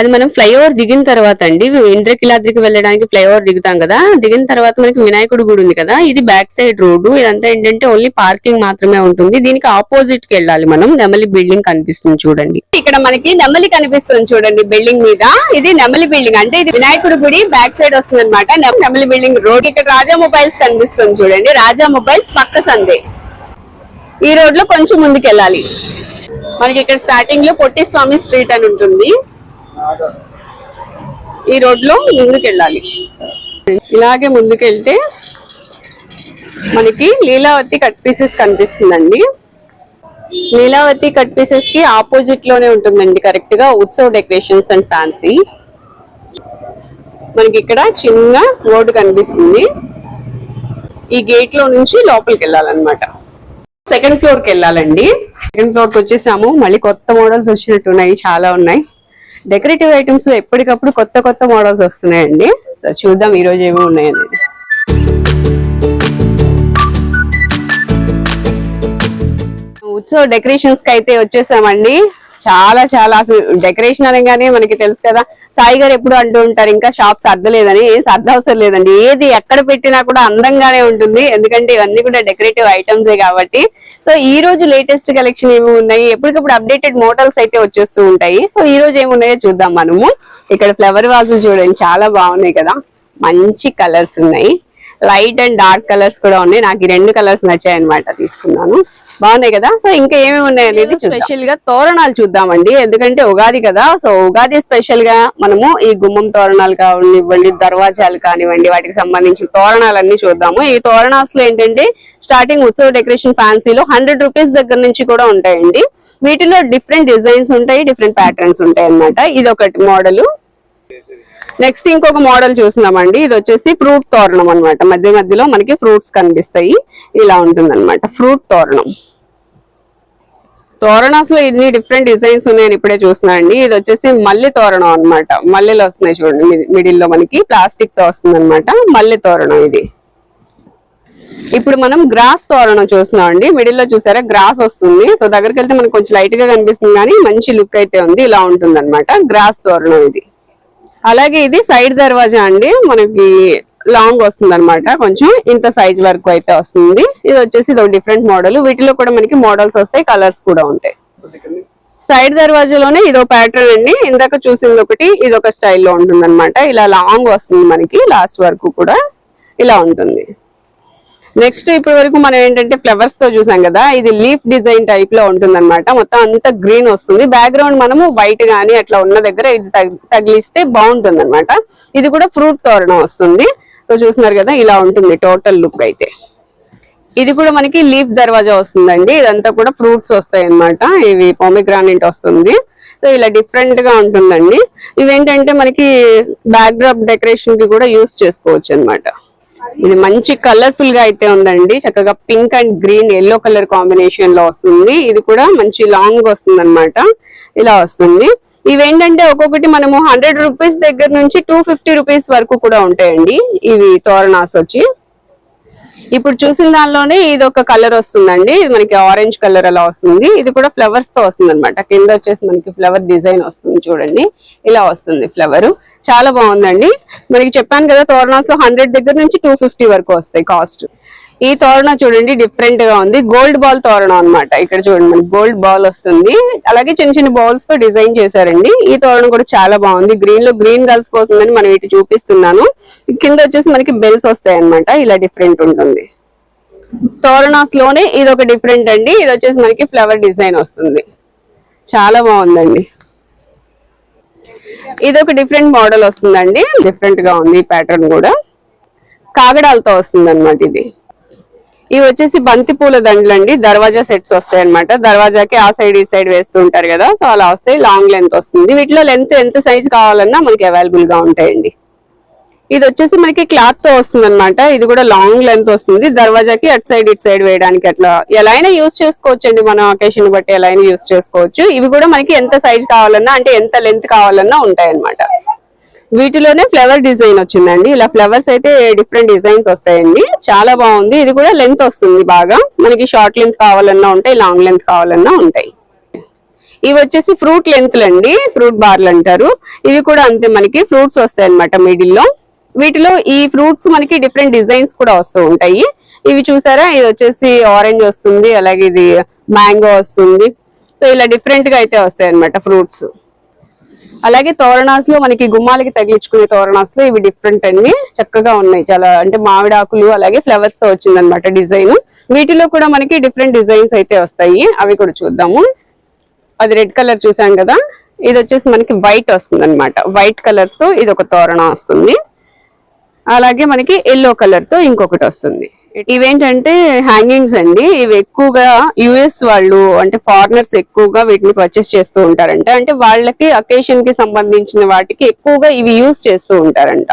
అది మనం ఫ్లైఓవర్ దిగిన తర్వాత అండి ఇంద్రకిలాద్రికి వెళ్ళడానికి ఫ్లైఓవర్ దిగుతాం కదా దిగిన తర్వాత మనకి వినాయకుడు గుడి ఉంది కదా ఇది బ్యాక్ సైడ్ రోడ్డు ఇదంతా ఏంటంటే ఓన్లీ పార్కింగ్ మాత్రమే ఉంటుంది. దీనికి ఆపోజిట్కి వెళ్ళాలి మనం నెమలి బిల్డింగ్ కనిపిస్తుంది చూడండి. ఇక్కడ మనకి నెమలి కనిపిస్తుంది చూడండి బిల్డింగ్ మీద. ఇది నెమలి బిల్డింగ్ అంటే ఇది వినాయకుడి గుడి బ్యాక్ సైడ్ వస్తుంది అనమాట నెమలి బిల్డింగ్ రోడ్ ఇక్కడ రాజా మొబైల్స్ కనిపిస్తుంది చూడండి రాజా మొబైల్స్ పక్క సందే. ఈ రోడ్లో కొంచెం ముందుకెళ్ళాలి. మనకి ఇక్కడ స్టార్టింగ్లో పొట్టి స్వామి స్ట్రీట్ అని ఉంటుంది. ఈ రోడ్లో ముందుకెళ్ళాలి. ఇలాగే ముందుకెళ్తే మనకి లీలావతి కట్ పీసెస్ కనిపిస్తుందండి. లీలావతి కట్ పీసెస్కి ఆపోజిట్లోనే ఉంటుందండి కరెక్ట్గా ఉత్సవ్ డెకరేషన్స్ అండ్ ఫ్యాన్సీ. మనకి ఇక్కడ చిన్న రోడ్డు కనిపిస్తుంది. ఈ గేట్లో నుంచి లోపలికి వెళ్ళాలన్నమాట సెకండ్ ఫ్లోర్కి వెళ్ళాలండి సెకండ్ ఫ్లోర్కి వచ్చేసాము మళ్ళీ కొత్త మోడల్స్ వచ్చినట్టు ఉన్నాయి చాలా ఉన్నాయి. డెకరేటివ్ ఐటమ్స్ ఎప్పటికప్పుడు కొత్త కొత్త మోడల్స్ వస్తున్నాయండి. సో చూద్దాం ఈ రోజు ఏమి ఉన్నాయనేది ఉత్సవ డెకరేషన్స్కి అయితే వచ్చేసామండి. చాలా చాలా అసలు డెకరేషన్ అనగానే మనకి తెలుసు కదా. సాయి గారు ఎప్పుడు అంటూ ఉంటారు ఇంకా షాప్ సర్దలేదని ఏం సర్ద అవసరం లేదండి. ఏది ఎక్కడ పెట్టినా కూడా అందంగానే ఉంటుంది. ఎందుకంటే ఇవన్నీ కూడా డెకరేటివ్ ఐటమ్సే కాబట్టి. సో ఈ రోజు లేటెస్ట్ కలెక్షన్ ఏమి ఉన్నాయి? ఎప్పటికప్పుడు అప్డేటెడ్ మోడల్స్ అయితే వచ్చేస్తూ ఉంటాయి. సో ఈ రోజు ఏమున్నాయో చూద్దాం మనము. ఇక్కడ ఫ్లవర్ వాజులు చూడండి చాలా బాగున్నాయి కదా. మంచి కలర్స్ ఉన్నాయి. లైట్ అండ్ డార్క్ కలర్స్ కూడా ఉన్నాయి. నాకు ఈ రెండు కలర్స్ నచ్చాయి అనమాట తీసుకున్నాను. బాగున్నాయి కదా? సో ఇంకా ఏమేమి ఉన్నాయి అనేది స్పెషల్గా తోరణాలు చూద్దామండి. ఎందుకంటే ఉగాది కదా? సో ఉగాది స్పెషల్గా మనము ఈ గుమ్మం తోరణాలు కానివ్వండి దర్వాజాలు కానివ్వండి వాటికి సంబంధించిన తోరణాలన్నీ చూద్దాము. ఈ తోరణాస్లో ఏంటంటే స్టార్టింగ్ ఉత్సవ డెకరేషన్ ఫ్యాన్సీలో హండ్రెడ్ రూపీస్ దగ్గర నుంచి కూడా ఉంటాయండి. వీటిలో డిఫరెంట్ డిజైన్స్ ఉంటాయి డిఫరెంట్ ప్యాటర్న్స్ ఉంటాయి అన్నమాట. ఇది ఒకటి మోడల్. నెక్స్ట్ ఇంకొక మోడల్ చూస్తున్నామండి. ఇది వచ్చేసి ఫ్రూట్ తోరణం అన్నమాట. మధ్య మధ్యలో మనకి ఫ్రూట్స్ కనిపిస్తాయి. ఇలా ఉంటుంది అనమాట ఫ్రూట్ తోరణం. తోరణాస్లో ఇన్ని డిఫరెంట్ డిజైన్స్ ఉన్నాయని ఇప్పుడే చూస్తున్నానండి ఇది వచ్చేసి మల్లె తోరణం అన్నమాట. మల్లెలు వస్తున్నాయి చూడండి మిడిల్లో మనకి ప్లాస్టిక్తో వస్తుంది అనమాట మల్లె తోరణం ఇది. ఇప్పుడు మనం గ్రాస్ తోరణం చూస్తున్నాం అండి. మిడిల్లో చూసారా గ్రాస్ వస్తుంది. సో దగ్గరికి వెళ్తే మనకు కొంచెం లైట్గా కనిపిస్తుంది కానీ మంచి లుక్ అయితే ఉంది. ఇలా ఉంటుంది గ్రాస్ తోరణం ఇది. అలాగే ఇది సైడ్ దర్వాజా అండి. మనకి లాంగ్ వస్తుంది అనమాట కొంచెం ఇంత సైజ్ వరకు అయితే వస్తుంది. ఇది వచ్చేసి ఇది ఒక డిఫరెంట్ మోడల్. వీటిలో కూడా మనకి మోడల్స్ వస్తాయి కలర్స్ కూడా ఉంటాయి. సైడ్ దర్వాజాలోనే ఇదో ప్యాటర్న్ అండి. ఇందాక చూసింది ఒకటి ఇది ఒక స్టైల్లో ఉంటుంది అనమాట ఇలా లాంగ్ వస్తుంది మనకి లాస్ట్ వరకు కూడా ఇలా ఉంటుంది. నెక్స్ట్ ఇప్పటి వరకు మనం ఏంటంటే ఫ్లవర్స్తో చూసాం కదా ఇది లీఫ్ డిజైన్ టైప్లో ఉంటుంది అనమాట మొత్తం అంతా గ్రీన్ వస్తుంది. బ్యాక్గ్రౌండ్ మనము వైట్ గానీ అట్లా ఉన్న దగ్గర ఇది తగిలిస్తే బాగుంటుంది అనమాట ఇది కూడా ఫ్రూట్ తోరణం వస్తుంది. సో చూస్తున్నారు కదా ఇలా ఉంటుంది టోటల్ లుక్ అయితే. ఇది కూడా మనకి లీఫ్ దర్వాజా వస్తుందండి. ఇదంతా కూడా ఫ్రూట్స్ వస్తాయి అన్నమాట ఇవి పొమిగ్రానైట్ వస్తుంది. సో ఇలా డిఫరెంట్గా ఉంటుందండి. ఇవేంటంటే మనకి బ్యాక్ డ్రాప్ డెకరేషన్కి కూడా యూస్ చేసుకోవచ్చు అన్నమాట ఇది మంచి కలర్ఫుల్గా అయితే ఉందండి. చక్కగా pink and green yellow colour కాంబినేషన్లో వస్తుంది. ఇది కూడా మంచి లాంగ్ వస్తుంది ఇలా వస్తుంది. ఇవేంటంటే ఒక్కొక్కటి మనము హండ్రెడ్ రూపీస్ దగ్గర నుంచి టూ ఫిఫ్టీ రూపీస్ వరకు కూడా ఉంటాయండి ఇవి తోరణాస్ వచ్చి. ఇప్పుడు చూసిన దానిలోనే ఇది ఒక కలర్ వస్తుందండి. ఇది మనకి ఆరెంజ్ కలర్ అలా వస్తుంది. ఇది కూడా ఫ్లవర్స్తో వస్తుంది అనమాట కింద వచ్చేసి మనకి ఫ్లవర్ డిజైన్ వస్తుంది చూడండి. ఇలా వస్తుంది ఫ్లవర్ చాలా బాగుందండి. మనకి చెప్పాను కదా తోరణాస్లో హండ్రెడ్ దగ్గర నుంచి టూ ఫిఫ్టీ వరకు వస్తాయి కాస్ట్ ఈ తోరణ చూడండి డిఫరెంట్గా ఉంది. గోల్డ్ బాల్ తోరణం అనమాట ఇక్కడ చూడండి మనకి గోల్డ్ బాల్ వస్తుంది. అలాగే చిన్న చిన్న బాల్స్తో డిజైన్ చేశారండి. ఈ తోరణం కూడా చాలా బాగుంది. గ్రీన్లో గ్రీన్ కలిసిపోతుందని మనం ఇటు చూపిస్తున్నాను. కింద వచ్చేసి మనకి బెల్స్ వస్తాయి అన్నమాట ఇలా డిఫరెంట్ ఉంటుంది. తోరణాస్లోనే ఇది ఒక డిఫరెంట్ అండి. ఇది వచ్చేసి మనకి ఫ్లవర్ డిజైన్ వస్తుంది. చాలా బాగుందండి. ఇది ఒక డిఫరెంట్ మోడల్ వస్తుందండి. డిఫరెంట్గా ఉంది ప్యాటర్న్ కూడా. కాగడాలతో వస్తుంది అనమాట ఇది. ఇవి వచ్చేసి బంతి పూల దండలు అండి దర్వాజా సెట్స్ వస్తాయి అనమాట దర్వాజాకి ఆ సైడ్ ఈ సైడ్ వేస్తూ ఉంటారు కదా. సో అలా వస్తాయి. లాంగ్ లెంత్ వస్తుంది. వీటిలో లెంత్ ఎంత సైజ్ కావాలన్నా మనకి అవైలబుల్గా ఉంటాయండి. ఇది వచ్చేసి మనకి క్లాత్తో వస్తుంది అనమాట ఇది కూడా లాంగ్ లెంత్ వస్తుంది. దర్వాజాకి అటు సైడ్ ఇటు సైడ్ వేయడానికి అట్లా ఎలా అయినా యూస్ చేసుకోవచ్చు అండి మన ఒకేషన్ బట్టి ఎలా అయినా యూస్ చేసుకోవచ్చు. ఇవి కూడా మనకి ఎంత సైజ్ కావాలన్నా అంటే ఎంత లెంత్ కావాలన్నా ఉంటాయి అనమాట వీటిలోనే ఫ్లవర్ డిజైన్ వచ్చిందండి. ఇలా ఫ్లవర్స్ అయితే డిఫరెంట్ డిజైన్స్ వస్తాయండి. చాలా బాగుంది. ఇది కూడా లెంత్ వస్తుంది బాగా. మనకి షార్ట్ లెంత్ కావాలన్నా ఉంటాయి లాంగ్ లెంత్ కావాలన్నా ఉంటాయి. ఇవి వచ్చేసి ఫ్రూట్ లెంత్లు అండి. ఫ్రూట్ బార్లు అంటారు. ఇవి కూడా అంతే మనకి ఫ్రూట్స్ వస్తాయి అనమాట మిడిల్లో. వీటిలో ఈ ఫ్రూట్స్ మనకి డిఫరెంట్ డిజైన్స్ కూడా వస్తూ ఉంటాయి. ఇవి చూసారా? ఇది వచ్చేసి ఆరెంజ్ వస్తుంది. అలాగే ఇది మ్యాంగో వస్తుంది. సో ఇలా డిఫరెంట్గా అయితే వస్తాయి అనమాట ఫ్రూట్స్. అలాగే తోరణాస్లో మనకి గుమ్మాలకి తగిలించుకునే తోరణాస్లో ఇవి డిఫరెంట్ అన్ని చక్కగా ఉన్నాయి. చాలా అంటే మామిడి ఆకులు అలాగే ఫ్లవర్స్తో వచ్చిందనమాట డిజైన్. వీటిలో కూడా మనకి డిఫరెంట్ డిజైన్స్ అయితే వస్తాయి. అవి కూడా చూద్దాము. అది రెడ్ కలర్ చూసాం కదా. ఇది వచ్చేసి మనకి వైట్ వస్తుంది అనమాట వైట్ కలర్స్తో ఇది ఒక తోరణం వస్తుంది. అలాగే మనకి ఎల్లో కలర్తో ఇంకొకటి వస్తుంది. ఇవేంటంటే హ్యాంగింగ్స్ అండి. ఇవి ఎక్కువగా యుఎస్ వాళ్ళు అంటే ఫారినర్స్ ఎక్కువగా వీటిని పర్చేస్ చేస్తూ ఉంటారంట. అంటే వాళ్ళకి అకేషన్కి సంబంధించిన వాటికి ఎక్కువగా ఇవి యూస్ చేస్తూ ఉంటారంట.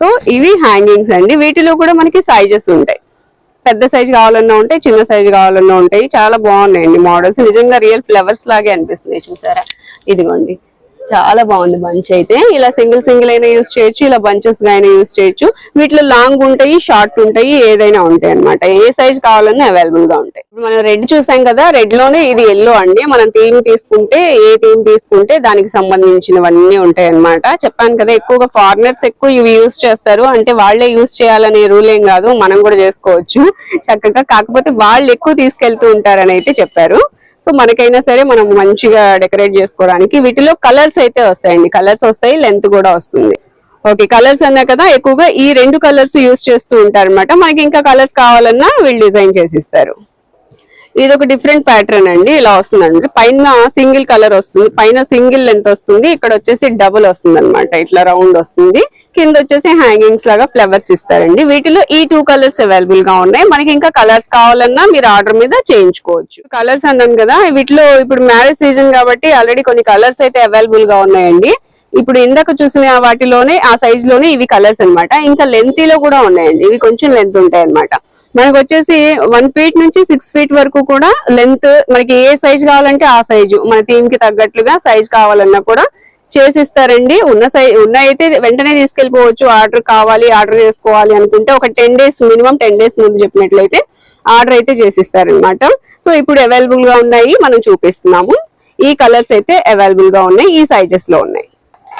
సో ఇవి హ్యాంగింగ్స్ అండి. వీటిలో కూడా మనకి సైజెస్ ఉంటాయి. పెద్ద సైజ్ కావాలన్నా ఉంటాయి చిన్న సైజు కావాలన్నా ఉంటాయి. చాలా బాగున్నాయండి మోడల్స్ నిజంగా రియల్ ఫ్లవర్స్ లాగే అనిపిస్తున్నాయి చూసారా? ఇదిగోండి. చాలా బాగుంది బంచ్ అయితే. ఇలా సింగిల్ సింగిల్ అయినా యూస్ చేయొచ్చు ఇలా బంచెస్గా అయినా యూస్ చేయొచ్చు. వీటిలో లాంగ్ ఉంటాయి షార్ట్ ఉంటాయి ఏదైనా ఉంటాయి అన్నమాట. ఏ సైజ్ కావాలన్నా అవైలబుల్గా ఉంటాయి. మనం రెడ్ చూసాం కదా రెడ్లోనే ఇది ఎల్లో అండి. మనం థీమ్ తీసుకుంటే ఏ థీమ్ తీసుకుంటే దానికి సంబంధించినవన్నీ ఉంటాయి అన్నమాట. చెప్పాను కదా ఎక్కువగా ఫారినర్స్ ఎక్కువ ఇవి యూస్ చేస్తారు. అంటే వాళ్ళే యూస్ చేయాలనే రూల్ ఏం కాదు మనం కూడా చేసుకోవచ్చు. చక్కగా కాకపోతే వాళ్ళు ఎక్కువ తీసుకెళ్తూ ఉంటారని అయితే చెప్పారు. సో మనకైనా సరే మనం మంచిగా డెకరేట్ చేసుకోవడానికి వీటిలో కలర్స్ అయితే వస్తాయండి. కలర్స్ వస్తాయి లెంత్ కూడా వస్తుంది. ఓకే కలర్స్ అన్నా కదా ఎక్కువగా ఈ రెండు కలర్స్ యూస్ చేస్తూ ఉంటారు అనమాట మనకి ఇంకా కలర్స్ కావాలన్నా వీళ్ళు డిజైన్ చేసి ఇస్తారు. ఇది ఒక డిఫరెంట్ ప్యాటర్న్ అండి. ఇలా వస్తుందండి పైన సింగిల్ కలర్ వస్తుంది. పైన సింగిల్ లెంత్ వస్తుంది. ఇక్కడ వచ్చేసి డబుల్ వస్తుంది అనమాట ఇట్లా రౌండ్ వస్తుంది. కింద వచ్చేసి హ్యాంగింగ్స్ లాగా ఫ్లవర్స్ ఇస్తారండి. వీటిలో ఈ టూ కలర్స్ అవైలబుల్గా ఉన్నాయి. మనకి ఇంకా కలర్స్ కావాలన్నా మీరు ఆర్డర్ మీద చేయించుకోవచ్చు. కలర్స్ అన్నాను కదా వీటిలో ఇప్పుడు మ్యారేజ్ సీజన్ కాబట్టి ఆల్రెడీ కొన్ని కలర్స్ అయితే అవైలబుల్గా ఉన్నాయండి. ఇప్పుడు ఇందాక చూసిన వాటిలోనే ఆ సైజ్లోనే ఇవి కలర్స్ అన్నమాట. ఇంకా లెంత్లో కూడా ఉన్నాయండి. ఇవి కొంచెం లెంత్ ఉంటాయి అన్నమాట మనకు వచ్చేసి వన్ ఫీట్ నుంచి సిక్స్ ఫీట్ వరకు కూడా లెంత్ మనకి ఏ సైజ్ కావాలంటే ఆ సైజు మన థీమ్కి తగ్గట్లుగా సైజ్ కావాలన్నా కూడా చేసిస్తారండి. ఉన్న సై ఉన్న అయితే వెంటనే తీసుకెళ్ళిపోవచ్చు. ఆర్డర్ కావాలి ఆర్డర్ చేసుకోవాలి అనుకుంటే ఒక ten days minimum ten days ముందు చెప్పినట్లయితే ఆర్డర్ అయితే చేసిస్తారనమాట సో ఇప్పుడు అవైలబుల్గా ఉన్నాయి. మనం చూపిస్తున్నాము. ఈ కలర్స్ అయితే అవైలబుల్గా ఉన్నాయి. ఈ సైజెస్లో ఉన్నాయి.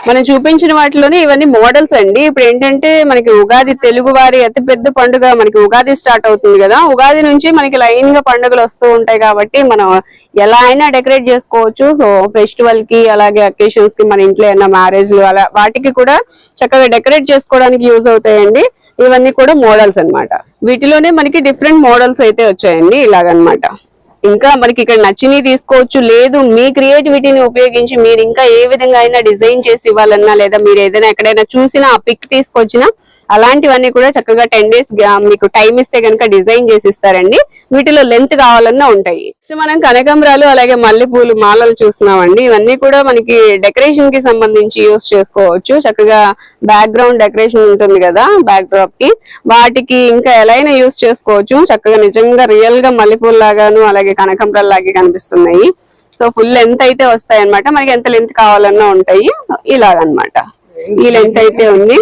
మనం చూపించిన వాటిలోనే ఇవన్నీ మోడల్స్ అండి. ఇప్పుడు ఏంటంటే మనకి ఉగాది తెలుగు వారి అతి పెద్ద పండుగ మనకి ఉగాది స్టార్ట్ అవుతుంది కదా. ఉగాది నుంచి మనకి లైన్గా పండుగలు వస్తూ ఉంటాయి కాబట్టి మనం ఎలా అయినా డెకరేట్ చేసుకోవచ్చు. సో ఫెస్టివల్కి అలాగే అకేషన్స్కి మన ఇంట్లో ఏమైనా మ్యారేజ్లు అలా వాటికి కూడా చక్కగా డెకరేట్ చేసుకోవడానికి యూజ్ అవుతాయండి. ఇవన్నీ కూడా మోడల్స్ అన్నమాట. వీటిలోనే మనకి డిఫరెంట్ మోడల్స్ అయితే వచ్చాయండి ఇలాగనమాట ఇంకా మనకి ఇక్కడ నచ్చినవి తీసుకోవచ్చు. లేదు మీ క్రియేటివిటీని ఉపయోగించి మీరు ఇంకా ఏ విధంగా అయినా డిజైన్ చేసి ఇవ్వాలన్నా లేదా మీరు ఏదైనా ఎక్కడైనా చూసినా ఆ పిక్ తీసుకొచ్చినా అలాంటివన్నీ కూడా చక్కగా టెన్ డేస్ మీకు టైం ఇస్తే కనుక డిజైన్ చేసి ఇస్తారండి. వీటిలో లెంత్ కావాలన్నా ఉంటాయి. నెక్స్ట్ మనం కనకంబరాలు అలాగే మల్లెపూలు మాలలు చూస్తున్నామండి. ఇవన్నీ కూడా మనకి డెకరేషన్కి సంబంధించి యూస్ చేసుకోవచ్చు. చక్కగా బ్యాక్గ్రౌండ్ డెకరేషన్ ఉంటుంది కదా బ్యాక్ డ్రాప్కి. వాటికి ఇంకా ఎలా అయినా యూస్ చేసుకోవచ్చు. చక్కగా నిజంగా రియల్గా మల్లెపూలు లాగాను అలాగే కనకంబరాలు లాగే కనిపిస్తున్నాయి. సో ఫుల్ లెంత్ అయితే వస్తాయి అనమాట మనకి ఎంత లెంత్ కావాలన్నా ఉంటాయి. ఇలాగనమాట ఈ లెంత్ అయితే ఉంది.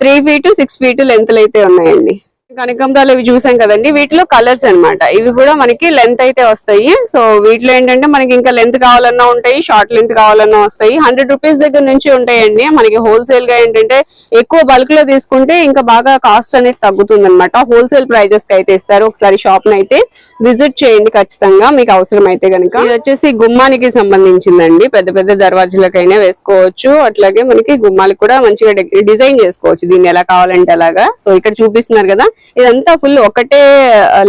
Three feet six feet length అయితే ఉన్నాయండి. కనకంబరాలు ఇవి చూసాం కదండి. వీటిలో కలర్స్ అన్నమాట. ఇవి కూడా మనకి లెంత్ అయితే వస్తాయి. సో వీటిలో ఏంటంటే మనకి ఇంకా లెంత్ కావాలన్నా ఉంటాయి షార్ట్ లెంత్ కావాలన్నా వస్తాయి. హండ్రెడ్ రూపీస్ దగ్గర నుంచి ఉంటాయండి. మనకి హోల్సేల్గా ఏంటంటే ఎక్కువ బల్క్లో తీసుకుంటే ఇంకా బాగా కాస్ట్ అనేది తగ్గుతుంది అనమాట హోల్సేల్ ప్రైజెస్కి అయితే ఇస్తారు. ఒకసారి షాప్ అయితే విజిట్ చేయండి ఖచ్చితంగా. మీకు అవసరం అయితే కనుక ఇది వచ్చేసి గుమ్మానికి సంబంధించిందండి. పెద్ద పెద్ద దర్వాజులకైనా వేసుకోవచ్చు. అట్లాగే మనకి గుమ్మాలకు కూడా మంచిగా డిజైన్ చేసుకోవచ్చు. దీన్ని ఎలా కావాలంటే అలాగా. సో ఇక్కడ చూపిస్తున్నారు కదా. ఇదంతా ఫుల్ ఒకటే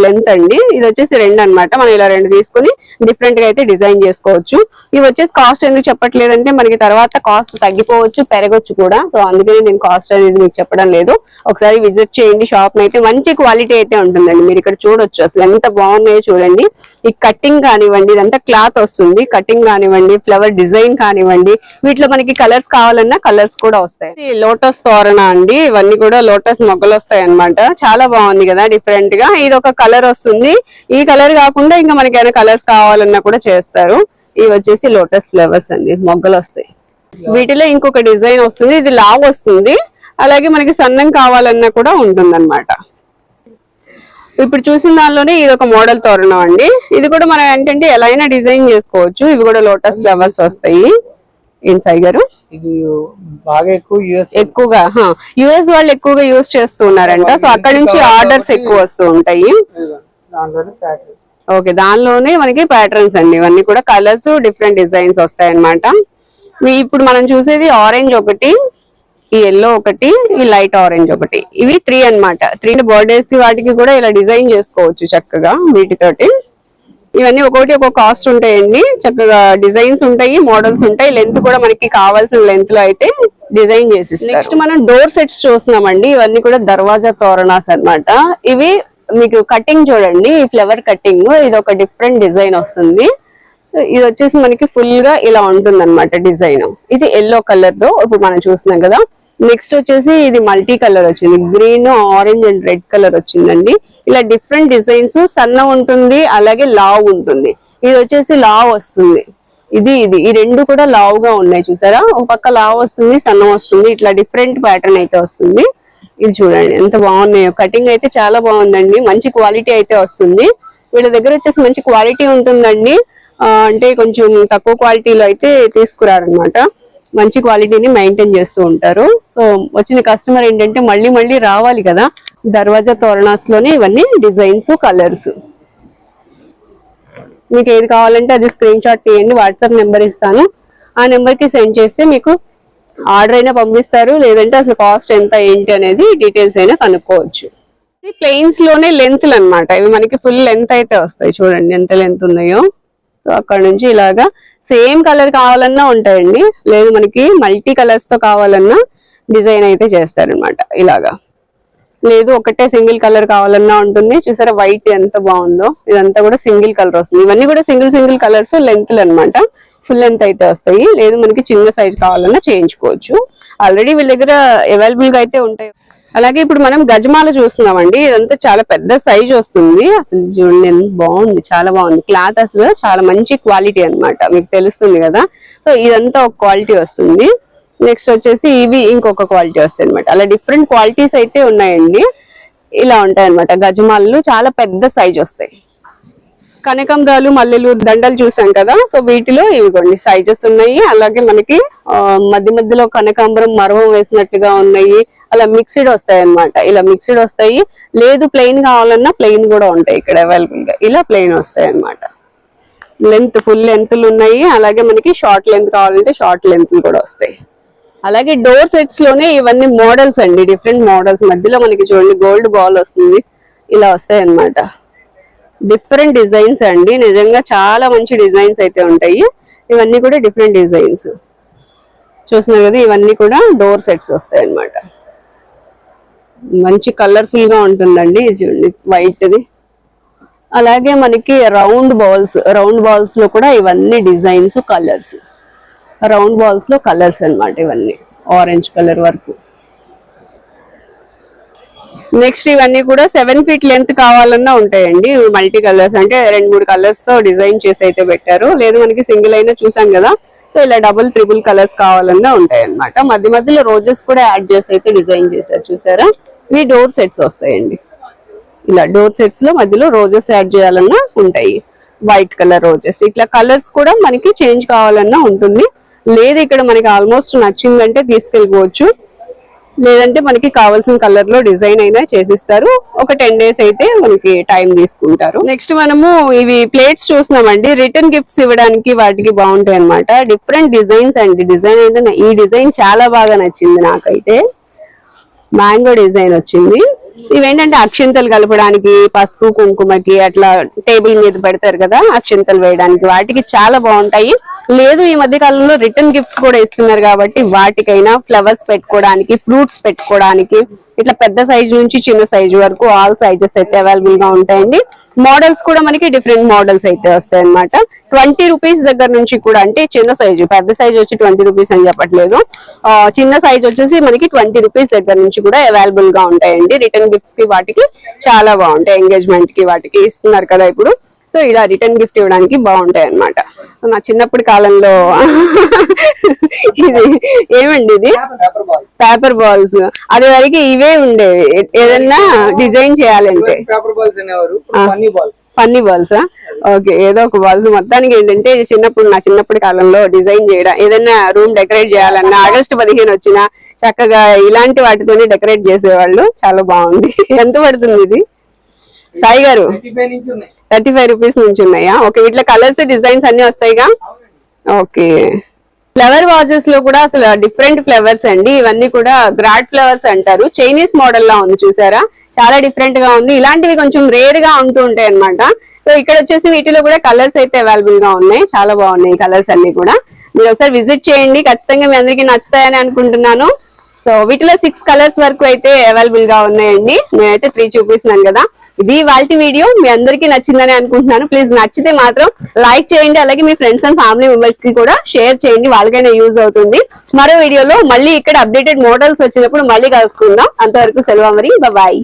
లెంత్ అండి. ఇది వచ్చేసి రెండు అన్నమాట. మనం ఇలా రెండు తీసుకుని డిఫరెంట్గా అయితే డిజైన్ చేసుకోవచ్చు. ఇవి వచ్చేసి కాస్ట్ ఎందుకు చెప్పట్లేదంటే మనకి తర్వాత కాస్ట్ తగ్గిపోవచ్చు పెరగొచ్చు కూడా. సో అందుకని నేను కాస్ట్ అనేది మీకు చెప్పడం లేదు. ఒకసారి విజిట్ చేయండి షాప్ అయితే మంచి క్వాలిటీ అయితే ఉంటుందండి. మీరు ఇక్కడ చూడొచ్చు. అసలు ఎంత బాగున్నాయో చూడండి. ఈ కటింగ్ కానివ్వండి ఇదంతా క్లాత్ వస్తుంది. కటింగ్ కానివ్వండి ఫ్లవర్ డిజైన్ కానివ్వండి వీటిలో మనకి కలర్స్ కావాలన్నా కలర్స్ కూడా వస్తాయి. లోటస్ తోరణ అండి. ఇవన్నీ కూడా లోటస్ మొగ్గలు వస్తాయి అనమాట చాలా బాగుంది కదా డిఫరెంట్గా. ఇది ఒక కలర్ వస్తుంది. ఈ కలర్ కాకుండా ఇంకా మనకి ఏమైనా కలర్స్ కావాలన్నా కూడా చేస్తారు. ఇవి వచ్చేసి లోటస్ ఫ్లవర్స్ అండి మొగ్గలు వస్తాయి. వీటిలో ఇంకొక డిజైన్ వస్తుంది ఇది లావ్ వస్తుంది. అలాగే మనకి సన్నం కావాలన్నా కూడా ఉంటుంది ఇప్పుడు చూసిన దానిలోనే ఇది ఒక మోడల్ తోరణం అండి. ఇది కూడా మనం ఏంటంటే ఎలా అయినా డిజైన్ చేసుకోవచ్చు. ఇవి కూడా లోటస్ ఫ్లవర్స్ వస్తాయి. ఏం సాయి గారు? ఇది బాగా ఎక్కువ యూఎస్ ఎక్కువగా యుఎస్ వాళ్ళు ఎక్కువగా యూస్ చేస్తూ ఉన్నారంట. సో అక్కడ నుంచి ఆర్డర్స్ ఎక్కువ వస్తూ ఉంటాయి. ఓకే దానిలోనే మనకి ప్యాటర్న్స్ అండి. ఇవన్నీ కూడా కలర్స్ డిఫరెంట్ డిజైన్స్ వస్తాయి అనమాట ఇప్పుడు మనం చూసేది ఆరెంజ్ ఒకటి ఈ ఎల్లో ఒకటి ఈ లైట్ ఆరెంజ్ ఒకటి. ఇవి త్రీ అన్నమాట. త్రీ బర్త్డేస్కి వాటికి కూడా ఇలా డిజైన్ చేసుకోవచ్చు చక్కగా వీటితోటి. ఇవన్నీ ఒక్కొక్కటి ఒక్కొక్క కాస్ట్ ఉంటాయండి. చక్కగా డిజైన్స్ ఉంటాయి మోడల్స్ ఉంటాయి. లెంత్ కూడా మనకి కావాల్సిన లెంత్లో అయితే డిజైన్ చేసి నెక్స్ట్ మనం డోర్ సెట్స్ చూస్తున్నామండి. ఇవన్నీ కూడా దర్వాజా తోరణాస్ అన్నమాట. ఇవి మీకు కటింగ్ చూడండి. ఈ ఫ్లవర్ కటింగ్ ఇది ఒక డిఫరెంట్ డిజైన్ వస్తుంది. ఇది వచ్చేసి మనకి ఫుల్గా ఇలా ఉంటుంది అనమాట డిజైన్ ఇది ఎల్లో కలర్తో ఇప్పుడు మనం చూస్తున్నాం కదా. నెక్స్ట్ వచ్చేసి ఇది మల్టీ కలర్ వచ్చింది. Green orange and red colour వచ్చిందండి. ఇలా డిఫరెంట్ డిజైన్స్ సన్న ఉంటుంది అలాగే లావ్ ఉంటుంది. ఇది వచ్చేసి లావ్ వస్తుంది. ఇది ఇది. ఈ రెండు కూడా లావ్గా ఉన్నాయి చూసారా? ఒక పక్క లావ్ వస్తుంది సన్నం వస్తుంది. ఇట్లా డిఫరెంట్ ప్యాటర్న్ అయితే వస్తుంది. ఇది చూడండి ఎంత బాగున్నాయో. కటింగ్ అయితే చాలా బాగుందండి. మంచి క్వాలిటీ అయితే వస్తుంది. వీళ్ళ దగ్గర వచ్చేసి మంచి క్వాలిటీ ఉంటుందండి. అంటే కొంచెం తక్కువ క్వాలిటీలో అయితే తీసుకురారనమాట మంచి క్వాలిటీని మెయింటైన్ చేస్తూ ఉంటారు. సో వచ్చిన కస్టమర్ ఏంటంటే మళ్ళీ మళ్ళీ రావాలి కదా. దర్వాజా తోరణాస్లోనే ఇవన్నీ డిజైన్స్ కలర్స్. మీకు ఏది కావాలంటే అది స్క్రీన్ షాట్ తీయండి వాట్సాప్ నెంబర్ ఇస్తాను. ఆ నెంబర్కి సెండ్ చేస్తే మీకు ఆర్డర్ అయినా పంపిస్తారు. లేదంటే అసలు కాస్ట్ ఎంత ఏంటి అనేది డీటెయిల్స్ అయినా కనుక్కోవచ్చు. ప్లెయిన్స్లోనే ప్లెయిన్స్లోనే లెంత్లు అన్నమాట. ఇవి మనకి ఫుల్ లెంత్ అయితే వస్తాయి. చూడండి ఎంత లెంత్ ఉన్నాయో. సో అక్కడ నుంచి ఇలాగా సేమ్ కలర్ కావాలన్నా ఉంటాయండి. లేదు మనకి మల్టీ కలర్స్తో కావాలన్నా డిజైన్ అయితే చేస్తారనమాట ఇలాగా. లేదు ఒకటే సింగిల్ కలర్ కావాలన్నా ఉంటుంది. చూసారా వైట్ ఎంత బాగుందో. ఇదంతా కూడా సింగిల్ కలర్ వస్తుంది. ఇవన్నీ కూడా సింగిల్ సింగిల్ కలర్స్ లెంత్ అన్నమాట. ఫుల్ లెంత్ అయితే వస్తాయి. లేదు మనకి చిన్న సైజ్ కావాలన్నా చేయించుకోవచ్చు. ఆల్రెడీ వీళ్ళ దగ్గర అవైలబుల్గా అయితే ఉంటాయి. అలాగే ఇప్పుడు మనం గజమాల చూస్తున్నామండి. ఇదంతా చాలా పెద్ద సైజ్ వస్తుంది. అసలు చూడండి ఎంత బాగుంది. చాలా బాగుంది. క్లాత్ అసలు చాలా మంచి క్వాలిటీ అనమాట మీకు తెలుస్తుంది కదా. సో ఇదంతా ఒక క్వాలిటీ వస్తుంది. నెక్స్ట్ వచ్చేసి ఇవి ఇంకొక క్వాలిటీ వస్తాయి అనమాట అలా డిఫరెంట్ క్వాలిటీస్ అయితే ఉన్నాయండి. ఇలా ఉంటాయి అనమాట గజమాలలు చాలా పెద్ద సైజ్ వస్తాయి. కనకాంబరాలు మల్లెలు దండలు చూసాం కదా. సో వీటిలో ఇవిగోండి సైజెస్ ఉన్నాయి. అలాగే మనకి మధ్య మధ్యలో కనకాంబరం మరవం వేసినట్టుగా ఉన్నాయి. అలా మిక్స్డ్ వస్తాయి అన్నమాట ఇలా మిక్స్డ్ వస్తాయి. లేదు ప్లెయిన్ కావాలన్నా ప్లెయిన్ కూడా ఉంటాయి ఇక్కడ అవైలబుల్గా. ఇలా ప్లెయిన్ వస్తాయి అన్నమాట లెంత్ ఫుల్ లెంత్లు ఉన్నాయి. అలాగే మనకి షార్ట్ లెంత్ కావాలంటే షార్ట్ లెంత్ కూడా వస్తాయి. అలాగే డోర్ సెట్స్లోనే ఇవన్నీ మోడల్స్ అండి. డిఫరెంట్ మోడల్స్ మధ్యలో మనకి చూడండి గోల్డ్ బాల్ వస్తుంది. ఇలా వస్తాయి అన్నమాట డిఫరెంట్ డిజైన్స్ అండి. నిజంగా చాలా మంచి డిజైన్స్ అయితే ఉంటాయి. ఇవన్నీ కూడా డిఫరెంట్ డిజైన్స్. చూస్తున్నారు కదా ఇవన్నీ కూడా డోర్ సెట్స్ వస్తాయి అన్నమాట. మంచి కలర్ఫుల్గా ఉంటుందండి. ఇది చూడండి వైట్ది అలాగే మనకి రౌండ్ బాల్స్ రౌండ్ బాల్స్లో కూడా ఇవన్నీ డిజైన్స్ కలర్స్ రౌండ్ బాల్స్లో కలర్స్ అనమాట ఇవన్నీ. ఆరెంజ్ కలర్ వరకు. నెక్స్ట్ ఇవన్నీ కూడా సెవెన్ ఫీట్ లెంత్ కావాలన్నా ఉంటాయండి. మల్టీ కలర్స్ అంటే రెండు మూడు కలర్స్తో డిజైన్ చేసి అయితే పెట్టారు. లేదు మనకి సింగిల్ అయినా చూసాం కదా. సో ఇలా డబుల్ త్రిబుల్ కలర్స్ కావాలన్నా ఉంటాయన్నమాట. మధ్య మధ్యలో రోజెస్ కూడా యాడ్ చేసి అయితే డిజైన్ చేశారు. చూసారా? ఇవి డోర్ సెట్స్ వస్తాయండి. ఇలా డోర్ సెట్స్లో మధ్యలో రోజెస్ యాడ్ చేయాలన్నా ఉంటాయి. White colour roses. ఇట్లా కలర్స్ కూడా మనకి చేంజ్ కావాలన్నా ఉంటుంది. లేదు ఇక్కడ మనకి ఆల్మోస్ట్ నచ్చిందంటే తీసుకెళ్ళిపోవచ్చు. లేదంటే మనకి కావాల్సిన కలర్లో డిజైన్ అయినా చేసిస్తారు. ఒక టెన్ డేస్ అయితే మనకి టైం తీసుకుంటారు. నెక్స్ట్ మనము ఇవి ప్లేట్స్ చూసినామండి రిటర్న్ గిఫ్ట్స్ ఇవ్వడానికి వాటికి బాగుంటాయి అన్నమాట. డిఫరెంట్ డిజైన్స్ అండి. డిజైన్ అయితే ఈ డిజైన్ చాలా బాగా నచ్చింది నాకైతే. మ్యాంగో డిజైన్ వచ్చింది. ఇవేంటంటే అక్షింతలు కలపడానికి పసుపు కుంకుమకి అట్లా టేబుల్ మీద పెడతారు కదా అక్షింతలు వేయడానికి వాటికి చాలా బాగుంటాయి. లేదు ఈ మధ్య కాలంలో రిటర్న్ గిఫ్ట్స్ కూడా ఇస్తున్నారు కాబట్టి వాటికైనా ఫ్లవర్స్ పెట్టుకోవడానికి ఫ్రూట్స్ పెట్టుకోవడానికి ఇట్లా పెద్ద సైజు నుంచి చిన్న సైజు వరకు ఆల్ సైజెస్ అయితే అవైలబుల్గా ఉంటాయండి. మోడల్స్ కూడా మనకి డిఫరెంట్ మోడల్స్ అయితే వస్తాయి అనమాట ట్వంటీ రూపీస్ దగ్గర నుంచి కూడా అంటే చిన్న సైజు పెద్ద సైజు వచ్చి ట్వంటీ రూపీస్ అని చెప్పట్లేదు. చిన్న సైజ్ వచ్చేసి మనకి ట్వంటీ రూపీస్ దగ్గర నుంచి కూడా అవైలబుల్గా ఉంటాయండి. రిటర్న్ గిఫ్ట్స్కి వాటికి చాలా బాగుంటాయి. ఎంగేజ్మెంట్కి వాటికి ఇస్తున్నారు కదా ఇప్పుడు. సో ఇలా రిటర్న్ గిఫ్ట్ ఇవ్వడానికి బాగుంటాయి అన్నమాట సో నా చిన్నప్పటి కాలంలో ఇది ఏమండి ఇది? పేపర్ బాల్ పేపర్ బాల్స్ అది వరకు ఇవే ఉండేవి ఏదన్నా డిజైన్ చేయాలంటే ఫన్నీ బాల్స్ ఓకే ఏదో ఒక బాల్స్ మొత్తానికి ఏంటంటే చిన్నప్పుడు నా చిన్నప్పటి కాలంలో డిజైన్ చేయడం ఏదైనా రూమ్ డెకరేట్ చేయాలన్నా ఆగస్టు పదిహేను వచ్చినా చక్కగా ఇలాంటి వాటితోనే డెకరేట్ చేసేవాళ్ళు. చాలా బాగుంది. ఎంత పడుతుంది ఇది? సాయి గారు? థర్టీ ఫైవ్ రూపీస్ నుంచి ఉన్నాయా? ఓకే వీటిలో కలర్స్ డిజైన్స్ అన్ని వస్తాయిగా? ఓకే. ఫ్లవర్ వాజెస్లో కూడా అసలు డిఫరెంట్ ఫ్లవర్స్ అండి. ఇవన్నీ కూడా గ్రాడ్ ఫ్లవర్స్ అంటారు. చైనీస్ మోడల్ లా ఉంది చూసారా? చాలా డిఫరెంట్గా ఉంది. ఇలాంటివి కొంచెం రేర్గా ఉంటూ ఉంటాయి అన్నమాట. సో ఇక్కడ వచ్చేసి వీటిలో కూడా కలర్స్ అయితే అవైలబుల్గా ఉన్నాయి. చాలా బాగున్నాయి కలర్స్ అన్ని కూడా. మీరు ఒకసారి విజిట్ చేయండి. ఖచ్చితంగా మీ అందరికీ నచ్చుతాయని అనుకుంటున్నాను. సో వీటిలో సిక్స్ కలర్స్ వరకు అయితే అవైలబుల్గా ఉన్నాయండి. నేనైతే త్రీ చూపిస్తున్నాను కదా. ఇది వాళ్ళ వీడియో మీ అందరికీ నచ్చిందని అనుకుంటున్నాను. ప్లీజ్ నచ్చితే మాత్రం లైక్ చేయండి. అలాగే మీ ఫ్రెండ్స్ అండ్ ఫ్యామిలీ మెంబర్స్కి కూడా షేర్ చేయండి. వాళ్ళకైనా యూజ్ అవుతుంది. మరో వీడియోలో మళ్ళీ ఇక్కడ అప్డేటెడ్ మోడల్స్ వచ్చినప్పుడు మళ్ళీ కలుసుకుందాం. అంతవరకు సెలవు మరి బాయ్